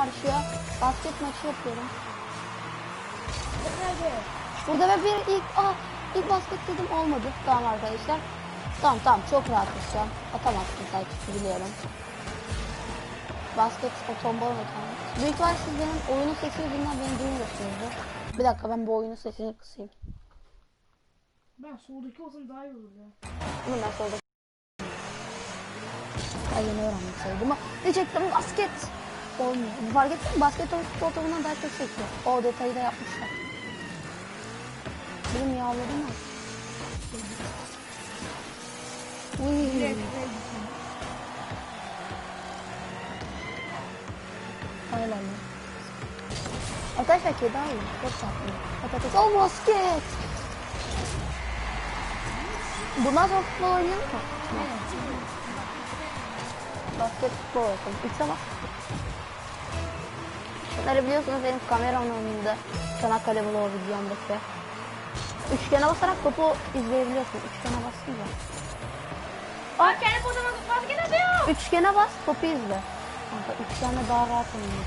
karşıya. Basket maçı yapıyorum. Burada ve bir ilk aa ilk basket dedim olmadı. Tamam arkadaşlar. Tamam tamam çok rahatız şu an. Atamazsın belki biliyorum. Basket o tombala atamaz. Büyük ihtimalle siz benim oyunun sesi yüzünden beni duymuyorsunuzdur. Bir dakika ben bu oyunun sesini kısayım. Ben soldaki olsam daha iyi olur ya. Bunu ben solda ben yeni öğrenmek sayıldı ama diyecektim basket olmuyor. Fark ettin mi? Basket futbol topundan daha çok sekiyor. O detayı da yapmışlar. Benim yağladı mı? Uy. Aynen. Arkadaşlar kedi alın. Çok tatlı. Patates. Oh basket. Bundan sonra futbol oynayalım mı? Basketbol olsun. Üçe bas. Şunları biliyorsunuz benim kameramın önünde. Çanakkale Vlog videomdaki. Üçgene basarak topu izleyebiliyorsun. Üçgene basınca. Aa kendi potama basket atıyor. Üçgene bas topu izle. Kanka üçgende daha rahat oynuyor.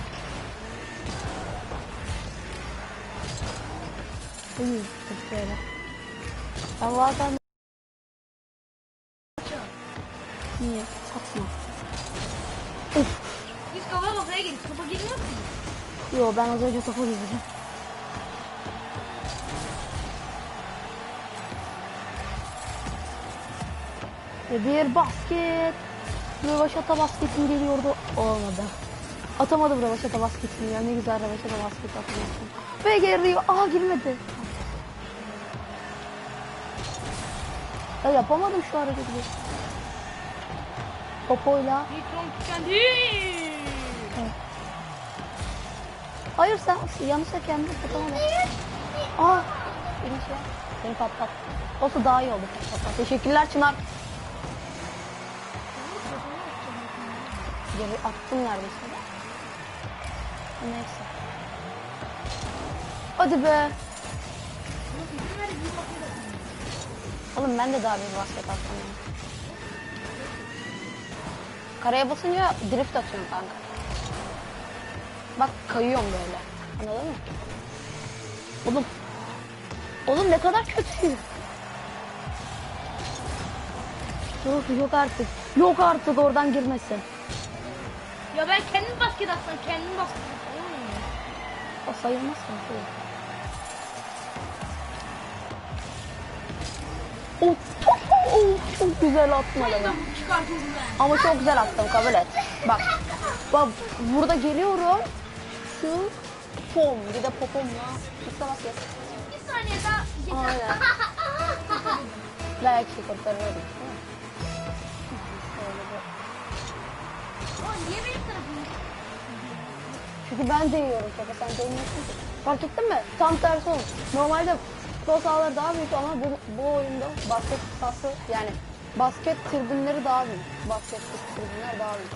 Uy, çok şöyle. Bazen... Niye? Satma. Uf. Biz kafa kafaya girdik. Topa girmiyor mu? Yo ben az önce topa girdim. Ve bir basket. Rövaşata basketim geliyordu. Olmadı. Atamadım rövaşata basketini ya. Ne güzel rövaşata basket atmışsın. Ve geliyor. Aa girmedi. Ya yapamadım şu hareketi. Popoyla. Nitron tükendi. Hayır sen yanlışla kendini tutamadın. Aa, beni şey, beni patlat. Olsa daha iyi oldu patlat. Teşekkürler Çınar. Geri attım neredeyse. Neyse. Hadi be. Oğlum ben de daha bir basket attım ya. Karaya basınca drift atıyorum kanka. Bak kayıyorum böyle. Anladın mı? Oğlum. Oğlum ne kadar kötü. Yok yok artık. Yok artık oradan girmesin. Ya ben kendim basket atsam kendim basket atsam. O sayılmaz mı? Of, of, çok güzel atmadı. Ben çıkartıyorum ben. Ama çok güzel attım kabul et. Bak. Bak burada geliyorum. Şu pom. Bir de popomla. Bak yap. Bir saniye daha. Aynen. Belki kurtarırız. O niye benim tarafım? Çünkü ben değiyorum topa sen değmiyorsun ki. Fark ettin mi? Tam tersi olmuş. Normalde futbol sahaları daha büyük ama bu, bu oyunda basket sahası yani basket tribünleri daha büyük. Basket tribünler daha büyük.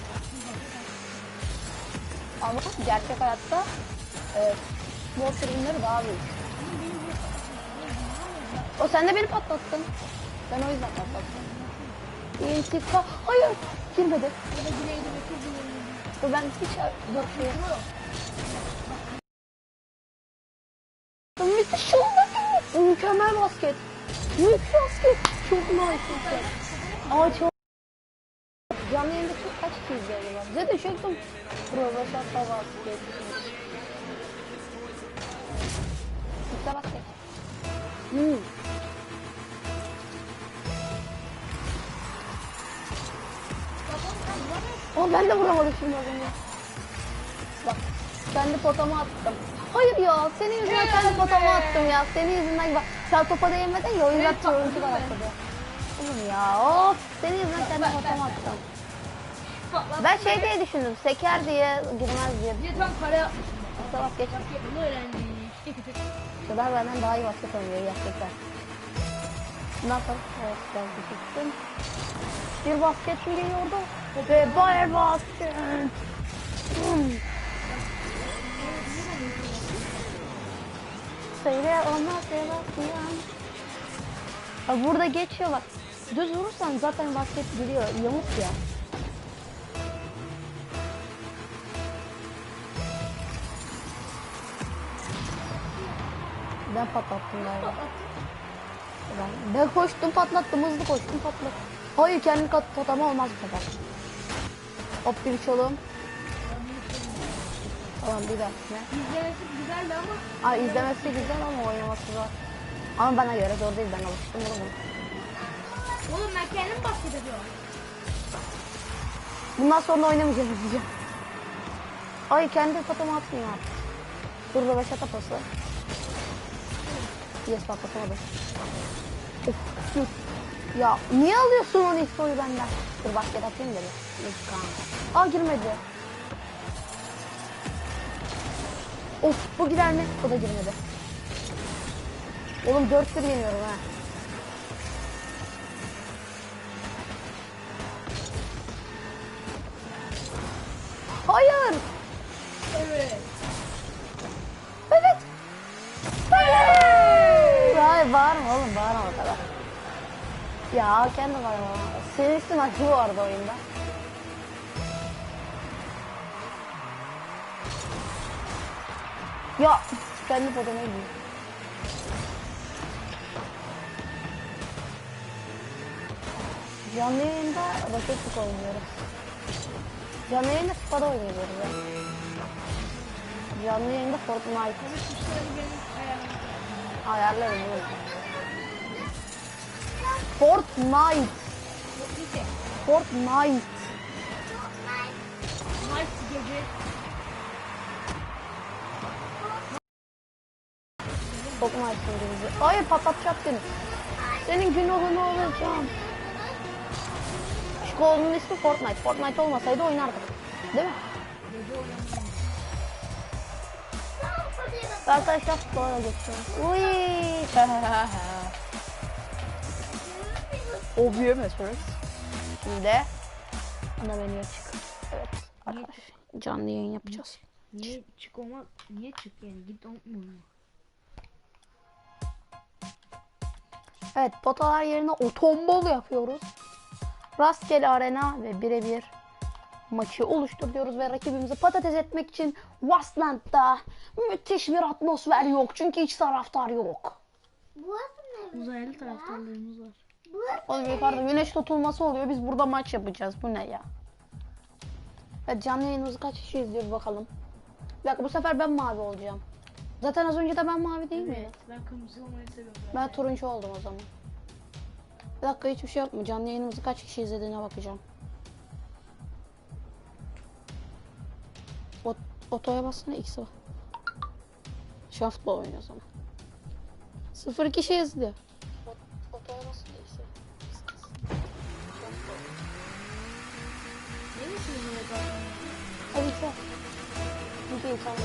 Ama gerçek hayatta e, futbol tribünleri daha büyük. O sen de beni patlattın. Ben o yüzden patlattım. İntikam. Hayır. Girmedi. Ben hiç yok şey. Müthiş oldu. Mükemmel basket. Müthiş basket. Çok nice. Ama çok Canlı yayında çok kaç kişi izliyor acaba? Bize de çektim. Profesör basket. Bize basket. Hmm. Ama ben de vuramadım şimdi az önce. Bak kendi potama attım. Hayır ya senin yüzünden kendi potama attım ya. Senin yüzünden bak sen topa değmedin ya o yüzden turuncu da atladı. Oğlum ya of senin yüzünden kendi potama attım. Ben şey diye düşündüm seker diye girmez diye. Bir de tam kare yapmış. Sabah geç. Bunu öğrendim. Kadar benden daha iyi basket oynuyor gerçekten. Ne yapalım? Evet ben düşüktüm. Bir basket mi geliyordu? Ve Bayer basket. Söyle ona Sebastian. Bak burada geçiyor bak. Düz vurursan zaten basket giriyor. Yamuk ya. Ben patlattım galiba. Ben, ben koştum patlattım hızlı koştum patlattım. Hayır kendi kat totem olmaz bu sefer. Hop bir çalım. Tamam bir dakika. İzlemesi güzeldi ama. Ay izlemesi güzel ama oynaması zor. Ama bana göre zor değil ben alıştım bunu. Oğlum ben kendim basket ediyorum. Bundan sonra oynamayacağız diyeceğim. Ay kendi patımı atmıyor artık. Dur röveşata tapası. Yes patlatamadım. Of sus. Ya niye alıyorsun onu Xbo'yu benden? Dur basket atayım da bir. İntikam. Aa girmedi. Of bu gider mi? Bu da girmedi. Oğlum 4 1 yeniyorum ha. Hayır. Evet. Oğlum bağırma o kadar. Ya kendi bağırma. Senin üstün acı vardı oyunda. Ya kendi potama gidiyor. Canlı yayında raketlik oynuyoruz. Canlı yayında FIFA'da oynuyoruz ya. Canlı yayında Fortnite. Ayağım. Ayarlarım Fortnite. Fortnite. Nice gece. Fortnite İngilizce. Hayır patlatacak seni. Senin günahını alacağım. Şu kolunun ismi Fortnite. Fortnite olmasaydı oynardık. Değil mi? Arkadaşlar futbola geçiyoruz. Uy. Obvious Şimdi ana menüye çık. Evet. Arkadaşlar canlı yayın yapacağız. Niye çık olma? Niye çık yani? Git onu. Evet potalar yerine otombol yapıyoruz. Rastgele arena ve birebir maçı oluşturuyoruz ve rakibimizi patates etmek için Wasteland'da müthiş bir atmosfer yok. Çünkü hiç taraftar yok. Uzaylı taraftarlarımız var. Oğlum yukarıda güneş tutulması oluyor. Biz burada maç yapacağız. Bu ne ya? Evet canlı yayınımızı kaç kişi izliyor bakalım. Bir dakika bu sefer ben mavi olacağım. Zaten az önce de ben mavi değil mi? Evet. Ben kırmızı olmayı seviyorum. Ben turuncu oldum o zaman. Bir dakika hiçbir şey mu? Canlı yayınımızı kaç kişi izlediğine bakacağım. Ot otoya bassana X'e bak. Futbol oynuyor o zaman. Sıfır kişi izliyor. Ot otoya bassana Hadi sen. Video internet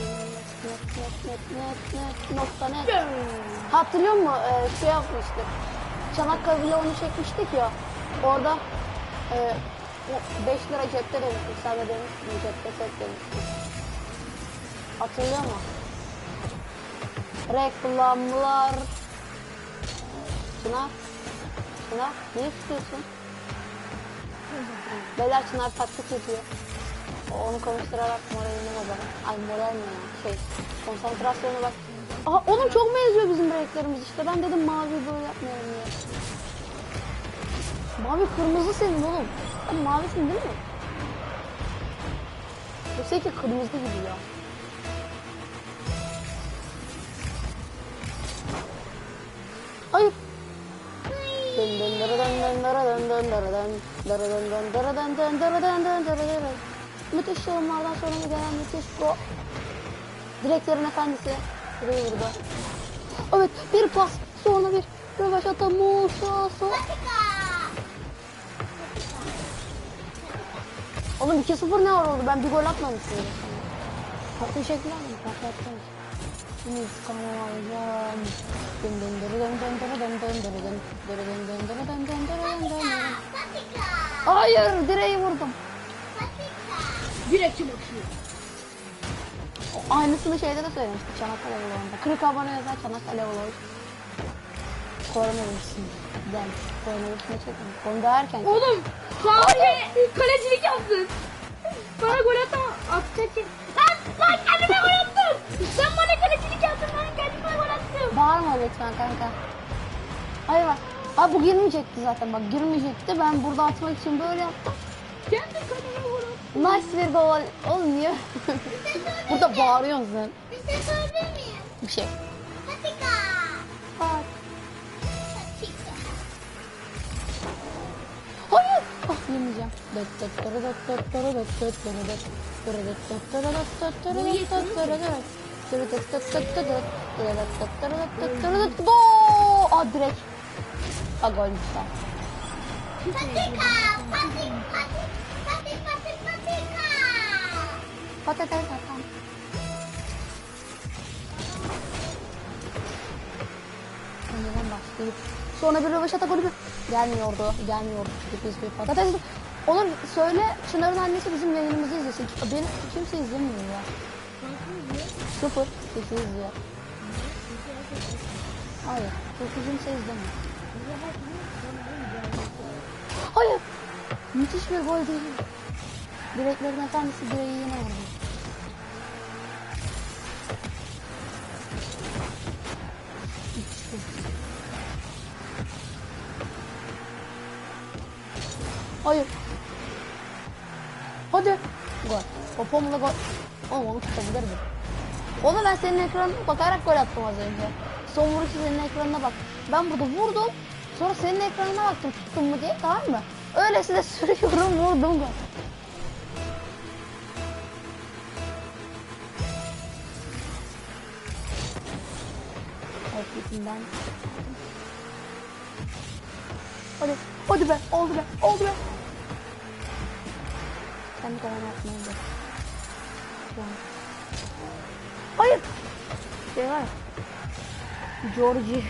net net net net net nokta net. Hatırlıyor musun? Ee, şey yapmıştık. Çanakkale vlogunu çekmiştik ya. Orada e, o 5 lira cepte demiştik. Sen de demiştin cepte set demiştin. Hatırlıyor musun? Reklamlar. Çınar. Çınar ne istiyorsun? Beyler Çınar taktik yapıyor. Onu konuşturarak moralini bozalım. Ay moral ne ya? Şey, konsantrasyonu bak. Aha oğlum çok benziyor bizim renklerimiz işte. Ben dedim mavi böyle yapmayalım diye. Mavi kırmızı senin oğlum. Sen mavisin değil mi? Yoksa ki kırmızı gibi ya. Ayıp. Dın dın dın dın dın dın dın. Dın dın dırı dın dın dırı dın dın dırı dırı. Müthiş yorumlardan sonra gelen müthiş go. Direklerin efendisi. Burayı vurdu. Evet bir pas sonra bir rövaşata Musa so. Oğlum 2-0 ne var oldu? Ben bir gol atmamışım. Çok teşekkürler ederim. Patlattım. Şimdi intikamımı alacağım. Dırı dın dın dırı dın dın dırı dın. Dırı dın dın dırı dın dın dırı dın dın dın. Hayır direği vurdum. Direkçi bakıyor. O Aynısını şeyde de söylemiştik Çanakkale vlogunda. 40 abone yazar Çanakkale vlogu. Koronavirüsün. Den. Koronavirüsüne çekmedim. Konu da erken. Oğlum bir kalecilik yaptın. Bana gol atma. Atacak ki. Lan lan kendime gol attım. Sen bana kalecilik yaptın. Ben kendime gol attım. Bağırma lütfen kanka. Hayır bak. Abi bu girmeyecekti zaten bak girmeyecekti. Ben burada atmak için böyle yaptım. Nice bir. Oğlum niye? burada bağırıyorsun sen. Bir şey sorabilir miyim? Bir şey. Patika. Bak. Patika. Hayır. Ah yemeyeceğim. Aa direkt. Gol lütfen. Patika. Patik. Patates atam. Önceden başlayıp sonra bir röveşata golü bir gelmiyordu. Gelmiyordu. Sürpriz bir patates. Onur söyle Çınar'ın annesi bizim yayınımızı izlesin. Beni kimse izlemiyor ya. Sıfır. Kişi izliyor. Hayır. Çünkü kimse izlemiyor. Hayır. Müthiş bir gol değil. Mi? Direklerin efendisi direği yine vurdu. Hayır. Hadi. Gol. Popomla gol. Oğlum onu tutabilir mi? Onu ben senin ekranına bakarak gol attım az önce. Son vuruşu senin ekranına bak. Ben burada vurdum. Sonra senin ekranına baktım tuttum mu diye tamam mı? Öylesi de sürüyorum vurdum gol. Hareketinden. Hadi, hadi be, oldu be, oldu be. Kendi kaleme atmayı da. Hayır. Şey var. Georgie.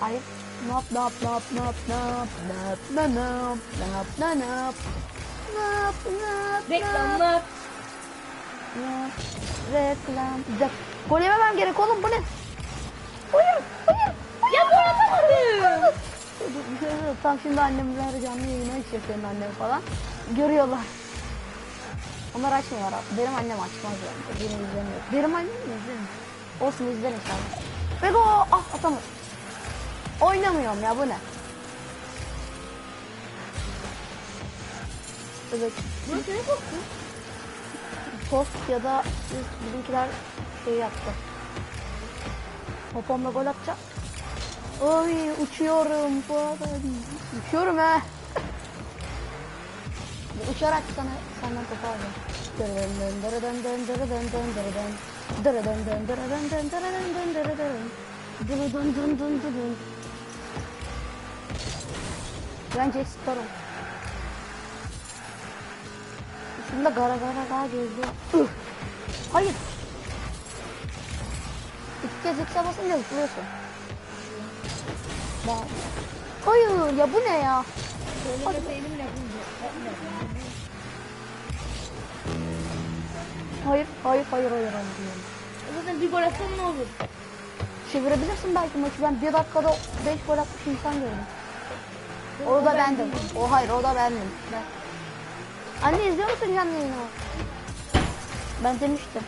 Hayır. Nap nap nap nap nap nap nap nap nap nap nap nap nap Reklamlar. nap reklam Güzel. Gol yememem gerek oğlum bu ne? Hayır hayır Ya gol atamadım. Tam şimdi annemler canlı yayını açıyor senin annem falan. Görüyorlar. Onlar açmıyorlar abi. Benim annem açmaz yani. Beni izlemiyor. Benim annem mi izlemiyor? Olsun izler inşallah. Ve go! Ah atamadım. Oynamıyorum ya bu ne? Evet. Burası ne koktu? Tost ya da bizimkiler şey yaptı. Popomla gol atacak. Oy uçuyorum bu arada. Uçuyorum he. Uçarak sana senden topu alacağım. Dırıdın dırıdın dın dırıdın dın dırıdın. Dırıdın dın dırıdın dın dırıdın dın dırıdın. Dırıdın dın dın Üstünde gara gara gara gözlü. Üf! Hayır. İki kez X'e basınca zıplıyorsun. Bak. Hayır ya bu ne ya? Söylemeseydim lafım Hayır, hayır, hayır, hayır, hayır. Zaten bir gol atsan ne olur? Çevirebilirsin belki maçı. Ben bir dakikada beş gol atmış insan gördüm. O da bendim. O hayır, o da bendim. Ben. Anne izliyor musun canlı yayını? Ben demiştim.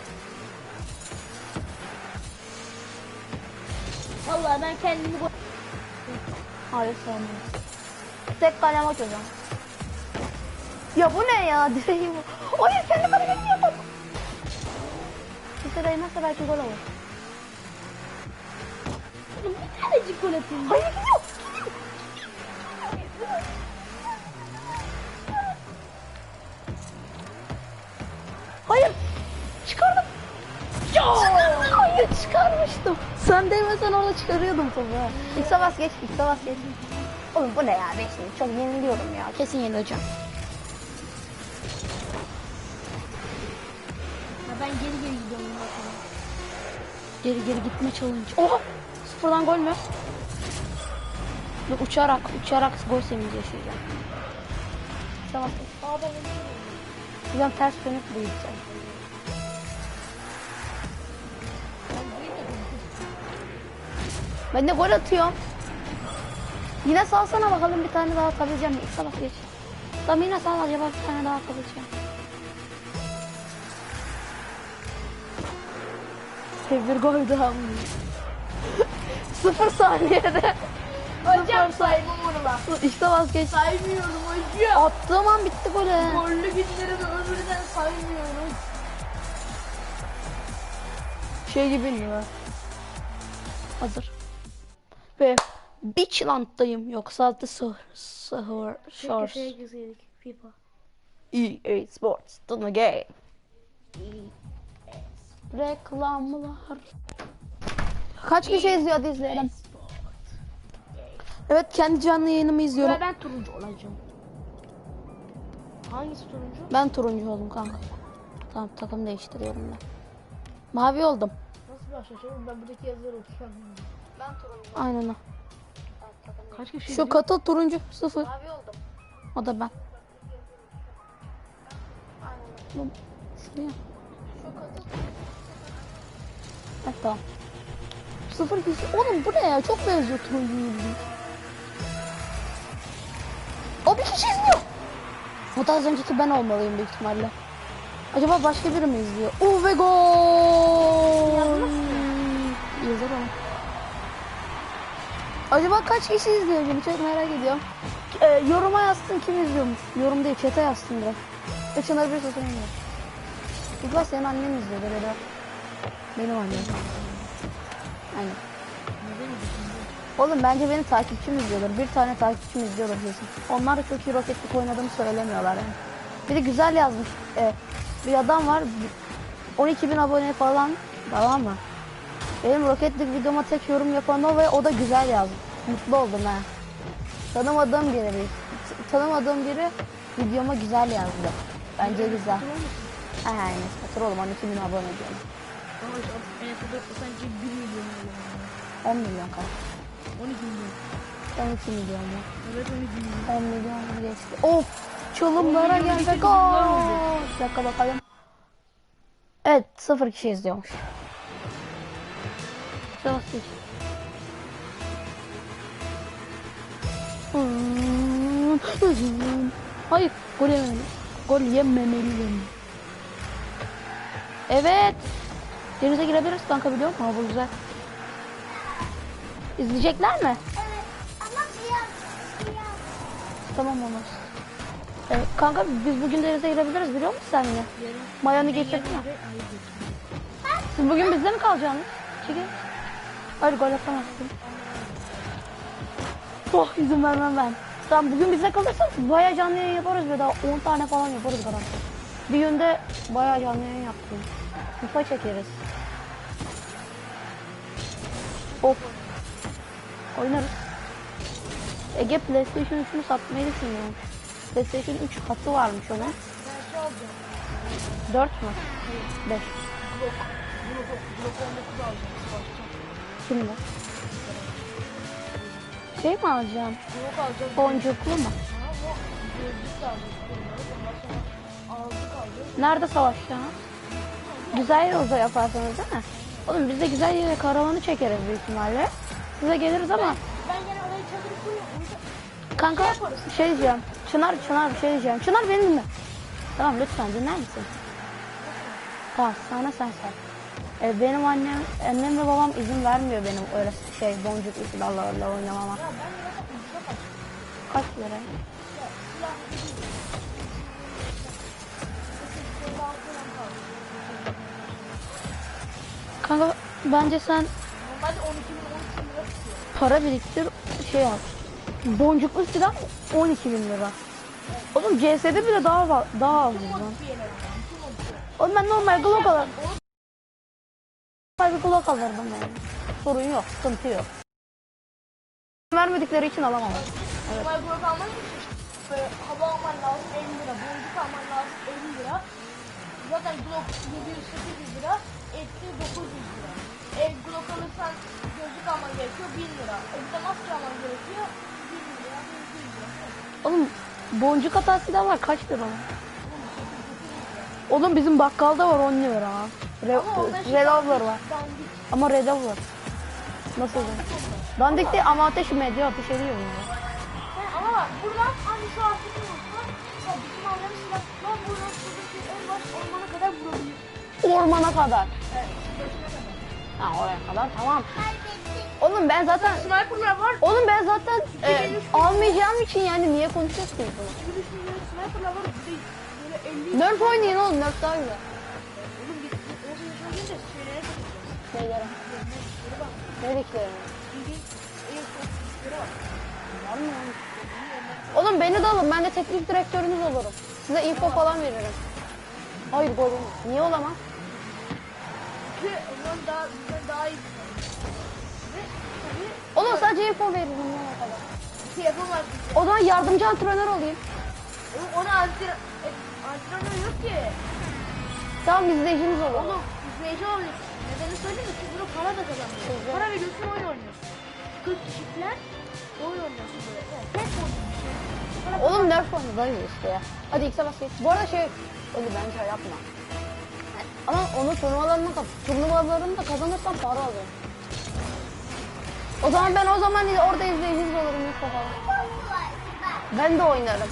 Vallahi ben kendimi gol... Hayır sevmiyorum. Tek kalem hocam. Ya bu ne ya? Direği bu. Hayır kendi kalemi yapalım. Bir değmezse belki gol olur. Bir tanecik gol atayım. Hayır gidiyor. Çıkarmıştım. Sen değmesen orada çıkarıyordum topu. X'e bas geç. X'e bas geç. Oğlum bu ne ya? Beşli. Çok yeniliyorum ya. Kesin yenileceğim. Ya ben geri geri gidiyorum. bakalım. Geri geri gitme challenge. Oha! Sıfırdan gol mü? Dur, uçarak, uçarak gol sevinci yaşayacağım. Tamam. Aa ben ters dönüp bu Ben de gol atıyorum. Yine salsana bakalım bir tane daha atabileceğim mi? Bak geç. Tamam yine sal acaba bir tane daha atabileceğim. bir gol daha mı? Sıfır saniyede. Hocam saymam ben. İşte vazgeç. Saymıyorum hocam. Attığım an bitti gole. Gollü günleri de öbürden saymıyorum. Şey gibi mi? Hazır. Ve Beachland'dayım. Yoksa altı sahur. Shores. FIFA. EA Sports. The game. Reklamlar. Kaç kişi izliyor izleyelim. Evet kendi canlı yayınımı izliyorum. Ve ben turuncu olacağım. Hangisi turuncu? Ben turuncu oldum kanka. Tamam takım değiştiriyorum ben. Mavi oldum. Nasıl başlayacağım? Ben buradaki yazıları okuyamıyorum. Aynen o. Kaç kişi Şu katıl turuncu sıfır. Mavi oldum. O da ben. Bu- Şuraya. Evet tamam. Sıfır kişi. Oğlum bu ne ya? Çok benziyor turuncuyu bizim. O bir kişi izliyor. O da az önceki ben olmalıyım büyük ihtimalle. Acaba başka biri mi izliyor? Ve gol! Yazar onu. Acaba kaç kişi izliyor beni çok merak ediyorum. Ee, yoruma yazsın kim izliyormuş. Yorum değil chat'e yazsın direkt. Ve Çınar bir sosyal. İlk baş senin annen izliyor böyle. Benim annem. Aynen. Oğlum bence benim takipçim izliyordur. Bir tane takipçim izliyordur kesin. Onlar da çok iyi roketlik oynadığımı söylemiyorlar yani. Bir de güzel yazmış. Ee, bir adam var. 12 bin abone falan. Tamam mı? Benim roketlik videoma tek yorum yapan o ve o da güzel yazmış. Mutlu oldum ha. Tanımadığım biri Tanımadığım biri videoma güzel yazdı. Bence güzel. Aynen. Hatır oğlum 12 bin abone diyorum. Ama işte sence 1 milyon oluyor. 10 milyon kadar. 12 milyon. 12 milyon mu? Evet 12 milyon. 10 milyon geçti. Of! Çalımlara geldi. Gol! dakika bakalım. Evet, sıfır kişi izliyormuş. Hmm. Hayır, gol yememeli. Gol yememeliyim. Evet. Denize girebiliriz kanka biliyor musun? Hava güzel. İzleyecekler mi? Evet. Ama siyah. Siyah. Tamam olmaz. Evet, kanka biz bugün denize girebiliriz biliyor musun sen yine? Mayanı getirdin mi? Siz bugün bizde mi kalacaksınız? Çekil. Hayır gol atamazsın. Oh izin vermem ben. Tamam bugün bizde kalırsanız bayağı canlı yayın yaparız ve daha 10 tane falan yaparız garanti. Bir günde bayağı canlı yayın yaptım. FIFA çekeriz. Of. Oynarız. Ege PlayStation 3'ünü satmayı düşünüyorum. PlayStation 3 hattı varmış onun. 4 mü? 5. Kimde? Şey mi alacağım? Yok alacağım. Boncuklu mu? Nerede savaşacağız? Güzel yolda yaparsanız değil mi? Oğlum biz de güzel yere karavanı çekeriz büyük ihtimalle. Size geliriz ama Ben gene oraya çadırı kuruyorum. O yüzden kanka şey diyeceğim. Çınar Çınar bir şey diyeceğim. Çınar beni dinle. Tamam lütfen dinler misin? Tamam sana sen sor. Ee, benim annem, annem ve babam izin vermiyor benim öyle şey boncuklu silahlarla oynamama. Kaç lira? Kanka bence sen normalde 12 bin 13 bin lira tutuyor. para biriktir şey al. Boncuklu silah 12 bin lira. Oğlum CS'de bile daha daha az? Oğlum ben normal Glock alırım. Bir Glock alırdım yani. Sorun yok, sıkıntı yok. Vermedikleri için alamam. Evet. Normal blok alman için böyle hava alman lazım 50 lira. Boncuk alman lazım 50 lira. Zaten blok 700-800 lira. Etli 900 lira. E, blok alırsan gözlük alman gerekiyor 1000 lira. E, bir de maske alman gerekiyor 1000 lira. 1100 lira. Oğlum boncuk hata silahlar kaç lira lan? Oğlum bizim bakkalda var 10 lira. Re Revolver var. Ama Revolver. Nasıl olur? Dandik değil ama ateş medya ateş ediyor ya. He, ama bak buradan hani şu artık bizim buradan şuradaki en baş ormana kadar vurabilir. Ormana kadar. Evet. Ha oraya kadar tamam. Oğlum ben zaten Sniper'lar var. Oğlum ben zaten e, almayacağım için yani niye bunu? 23 milyon sniper'lar var. Bir de böyle 50 Nerf oynayın oğlum nerf daha güzel. Oğlum biz o yaşına gelince şeylere takacağız. Şeylere. Şöyle bak. Neredekilere? Bildiğin Lan? Oğlum beni de alın ben de teknik direktörünüz olurum. Size info falan veririm. Hayır golüm. Niye olamaz? Çünkü daha, daha iyi. Tabii Oğlum sadece info veririm ne kadar. bir şey yapamaz. O zaman yardımcı antrenör olayım. Oğlum ona antrenör yok ki. Tamam izleyiciniz olur. Oğlum izleyici oluyor. Nedeni söyleyeyim mi? Siz bunu para da kazanmıyorsunuz. Güzel. Para veriyorsun oyun oynuyorsun. 40 kişiler oyun oynuyorsun böyle. Evet, tek oynuyorsun. Oğlum nerf oynadayız işte ya. Hadi X'e bas geç. Bu arada şey, Oli bence yapma. Ama onu turnuvalarına kat, turnuvalarını da kazanırsam para alıyorum. O zaman ben o zaman orada izleyiciniz olurum ilk falan. Ben de oynarım.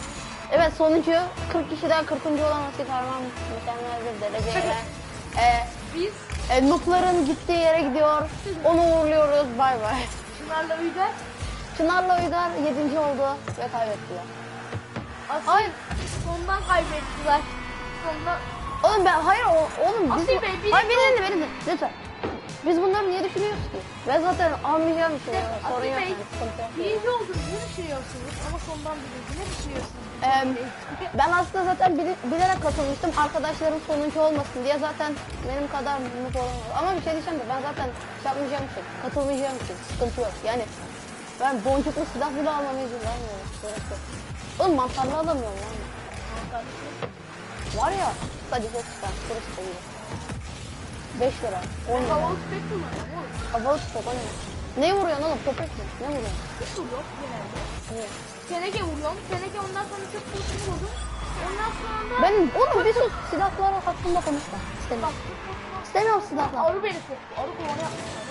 Evet sonuncu 40 kişiden 40. olması karman mükemmel bir dereceyle. e, Biz e, Noob'ların gittiği yere gidiyor. Onu uğurluyoruz. Bay bay. Çınar'la Uygar Çınar'la Uygar 7. oldu ve kaybettiler. Hayır. sondan kaybettiler. Sondan Oğlum ben hayır o, oğlum biz Asil Bey, birinci hayır beni dinle beni dinle lütfen. Biz bunları niye düşünüyoruz ki? Ben zaten almayacağım için ya. Sorun Asil yok Bey, sıkıntı yok. Düşünüyorsunuz? Ama sondan birinci ne düşünüyorsunuz? Ee, ben aslında zaten bili- bilerek katılmıştım. Arkadaşlarım sonuncu olmasın diye zaten benim kadar mutlu olamaz. Ama bir şey diyeceğim de ben zaten şey yapmayacağım için, katılmayacağım için sıkıntı yok. Yani ben boncuklu silah bile almama izin vermiyorum. Gerek yok. Oğlum mantarlı alamıyorum lan. Var ya sadece tutar, turist oluyor. 5 lira, 10 lira. Havalı tüfek kullanıyorum oğlum. Havalı tüfek o ne? Ne vuruyorsun oğlum? Köpek mi? Ne vuruyorsun? Hiç vuruyor genelde. Ne? Teneke vuruyorum. Teneke ondan sonra çok kurşun vurdum. Ondan sonra da... Ben oğlum bir sus silahlar hakkında konuşma. İstemiyorum. İstemiyorum silahlar. Arı beni soktu. Arı kovanı yapmışlar.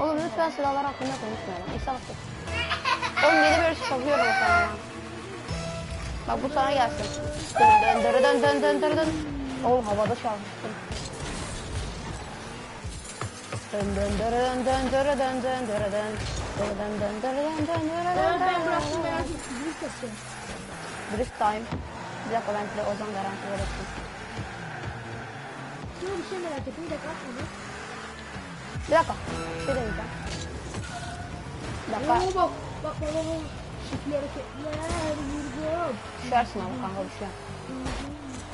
Oğlum lütfen silahlar hakkında konuşmayalım. İsa bakın. Oğlum yedi bir sokuyorum o sana. Bak bu sana gelsin. Dön dön dön dön dön dön dön. Oğlum havada çalmıştım. Dön dön dön dön dön dön dön dön dön dön dön dön dön dön dön dön Ben bıraktım merak ettim. Bir sesi. Drift time. Bir dakika ben size Ozan garanti verirsin. Şimdi bir şey merak ettim. Bir dakika atmadım. Bir dakika. Bir şey deneyeceğim. Bir dakika. Oo bak. Bak bak bak. Şekil hareketler vurdum. Düşersin ama kanka düşüyor.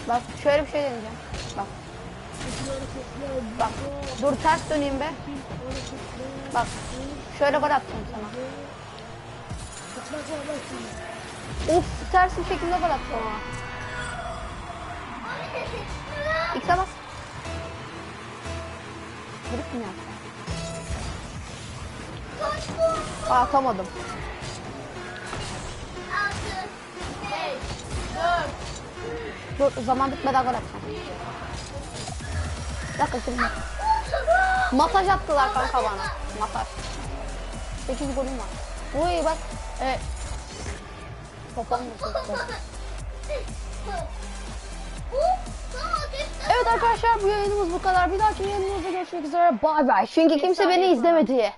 Bak şöyle bir şey deneyeceğim. Bak. Bak dur ters döneyim be. Bak şöyle gol attım sana. Of ters bir şekilde gol attım ama. X'e bas. Kırık mı yaptın? Aa, atamadım. Dur zaman bitmeden gol atacağım. Dakika şimdi. Masaj attılar kanka bana. Masaj. 8 golüm var. Uy bak. E, sıktı? Evet arkadaşlar bu yayınımız bu kadar. Bir dahaki yayınımızda görüşmek üzere. Bay bay. Çünkü kimse beni izlemedi.